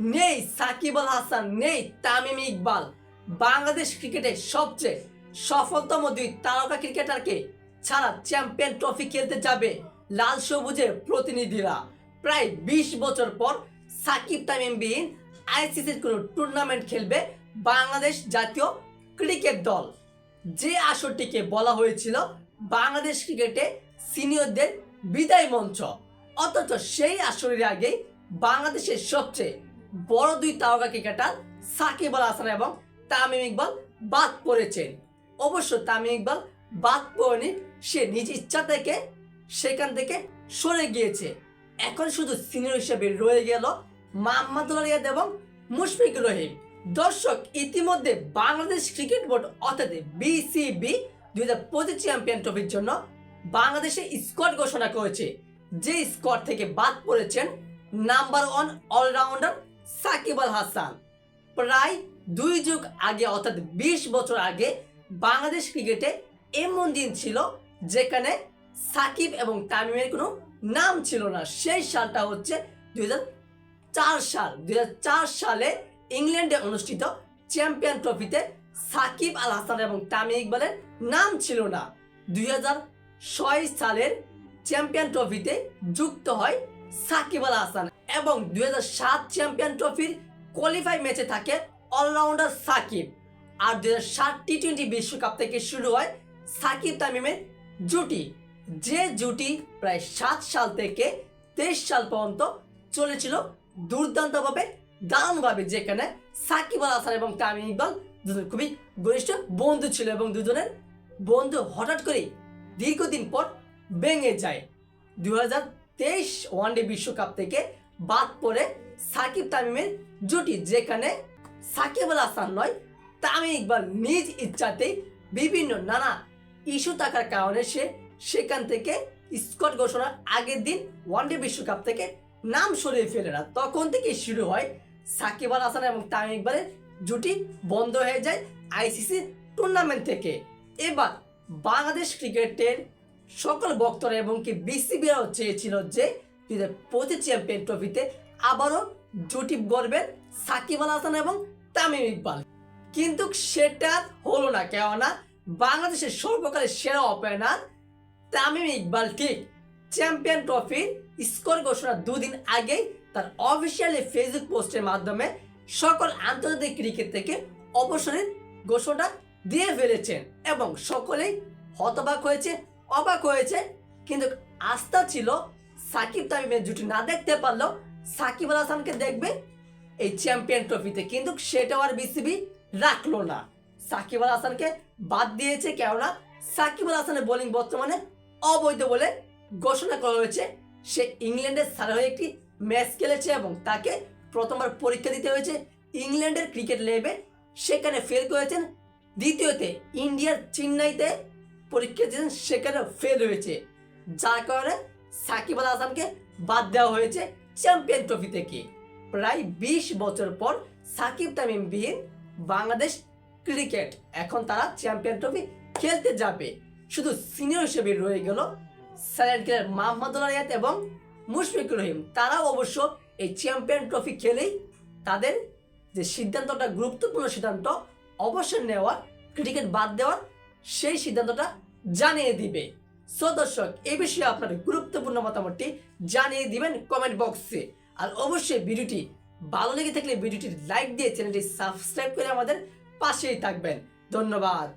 নেই সাকিব আল হাসান, নেই তামিম ইকবাল। বাংলাদেশ ক্রিকেটের সবচেয়ে সফলতম দুই তারকা ক্রিকেটারকে ছাড়া চ্যাম্পিয়ন ট্রফি খেলতে যাবে লাল সবুজের প্রতিনিধিরা। প্রায় বিশ বছর পর সাকিব তামিম বিহীন আইসিসির কোনো টুর্নামেন্ট খেলবে বাংলাদেশ জাতীয় ক্রিকেট দল। যে আসরটিকে বলা হয়েছিল বাংলাদেশ ক্রিকেটে সিনিয়রদের বিদায় মঞ্চ। অথচ সেই আসরের আগেই বাংলাদেশের সবচেয়ে বড় দুই তারকা ক্রিকেটার সাকিব আল হাসান এবং তামিম ইকবাল বাদ পড়েছেন। অবশ্য তামিম ইকবাল বাদ পড়েনি, সে নিজ ইচ্ছা থেকে সেখান থেকে সরে গিয়েছে। এখন শুধু সিনিয়র হিসেবে রয়ে গেল মোহাম্মদুল্লাহ রিয়াদ এবং মুশফিক রহিম। দর্শক, ইতিমধ্যে বাংলাদেশ ক্রিকেট বোর্ড অর্থাৎ বিসিবি দুই হাজার পঁচিশ চ্যাম্পিয়ন ট্রফির জন্য বাংলাদেশে স্কোয়াড ঘোষণা করেছে। যে স্কোয়াড থেকে বাদ পড়েছেন number one allrounder Shakib Al Hasan. প্রায় দুই যুগ আগে, অর্থাৎ বিশ বছর আগে, বাংলাদেশ ক্রিকেটে এমন দিন ছিল যেখানে সাকিব এবং তামিমের কোনো নাম ছিল না। সেই সালটা হচ্ছে দুই চার সাল। দু হাজার চার সালে ইংল্যান্ডে অনুষ্ঠিত চ্যাম্পিয়ন ট্রফিতে সাকিব আল হাসান এবং তামিম ইকবালের নাম ছিল না। দুই ছয় সালের চ্যাম্পিয়ন ট্রফিতে যুক্ত হয় সাকিব আল হাসান। এবং দুই চ্যাম্পিয়ন ট্রফির কোয়ালিফাই ম্যাচে থাকে অলরাউন্ডার সাকিব। আর দুই টি টোয়েন্টি বিশ্বকাপ থেকে শুরু হয় সাকিব তামিমের জুটি, যে জুটি প্রায় সাত সাল থেকে তেইশ সাল পর্যন্ত চলেছিল দুর্দান্তভাবে, দারুণভাবে, যেখানে সাকিব আল হাসান এবং তামিম ইকবাল দুজন খুবই ঘনিষ্ঠ বন্ধু ছিল এবং দুজনের বন্ধু হঠাৎ করেই দীর্ঘদিন পর ভেঙে যায়। দু হাজার তেইশ ওয়ানডে বিশ্বকাপ থেকে বাদ পড়ে সাকিব তামিমের জুটি, যেখানে সাকিব আল হাসান নয়, তামিম ইকবাল নিজ ইচ্ছাতেই বিভিন্ন নানা ইস্যু থাকার কারণে সে সেখান থেকে স্কট ঘোষণার আগের দিন ওয়ানডে বিশ্বকাপ থেকে নাম সরিয়ে ফেলে না। তখন থেকে শুরু হয় সাকিব আল হাসান এবং তামিম ইকবালের জুটি বন্ধ হয়ে যায় আইসিসি টুর্নামেন্ট থেকে। এবার বাংলাদেশ ক্রিকেটের সকল বক্তরা এবং কি বিসিবিরাও চেয়েছিল যে দুই হাজার পঁচিশ চ্যাম্পিয়ন ট্রফিতে আবারও জুটি গড়বেন সাকিব আল হাসান এবং তামিম ইকবাল। কিন্তু সেটা হলো না, কেননা বাংলাদেশের সর্বকালের সেরা ওপেনার তামিম ইকবাল ঠিক চ্যাম্পিয়ন ট্রফির স্কোর ঘোষণা দুদিন আগেই তার অফিসিয়ালি ফেসবুক পোস্টের মাধ্যমে সকল আন্তর্জাতিক ক্রিকেট থেকে অবসরের ঘোষণা দিয়ে ফেলেছেন এবং সকলেই হতবাক হয়েছে, অবাক হয়েছে। কিন্তু আস্থা ছিল সাকিব তামিমের জুটি না দেখতে পারলেও সাকিব আল হাসানকে দেখবে এই চ্যাম্পিয়ন ট্রফিতে কিন্তু সেটাও আর বিসিবি রাখল না। সাকিব আল হাসানকে বাদ দিয়েছে কেননা সাকিব আল হাসানের বোলিং বর্তমানে অবৈধ বলে ঘোষণা করা হয়েছে। সে ইংল্যান্ডের সারা হয়ে একটি ম্যাচ খেলেছে এবং তাকে প্রথমবার পরীক্ষা দিতে হয়েছে। ইংল্যান্ডের ক্রিকেট লেবে সেখানে ফেল করেছেন। দ্বিতীয়তে ইন্ডিয়ার চেন্নাইতে পরীক্ষা দিয়েছেন সেখানে ফেল হয়েছে। যার কারণে সাকিব আল হাসানকে বাদ দেওয়া হয়েছে চ্যাম্পিয়ন ট্রফি থেকে। প্রায় বিশ বছর পর সাকিব তামিম বিহীন বাংলাদেশ ক্রিকেট এখন তারা চ্যাম্পিয়ন ট্রফি খেলতে যাবে। শুধু সিনিয়র হিসেবে রয়ে গেল সাইলেন্ট কিলার মোহাম্মদুল্লাহ রিয়াদ এবং মুশফিক রহিম। তারাও অবশ্য এই চ্যাম্পিয়ন ট্রফি খেলেই তাদের যে সিদ্ধান্তটা গুরুত্বপূর্ণ সিদ্ধান্ত অবসর নেওয়ার, ক্রিকেট বাদ দেওয়ার সেই সিদ্ধান্তটা জানিয়ে দিবে। সো দর্শক এই বিষয়ে আপনার গুরুত্বপূর্ণ মতামতটি জানিয়ে দিবেন কমেন্ট বক্সে আর অবশ্যই ভিডিওটি ভালো লেগে থাকলে ভিডিওটি লাইক দিয়ে চ্যানেলটি সাবস্ক্রাইব করে আমাদের পাশেই থাকবেন। ধন্যবাদ।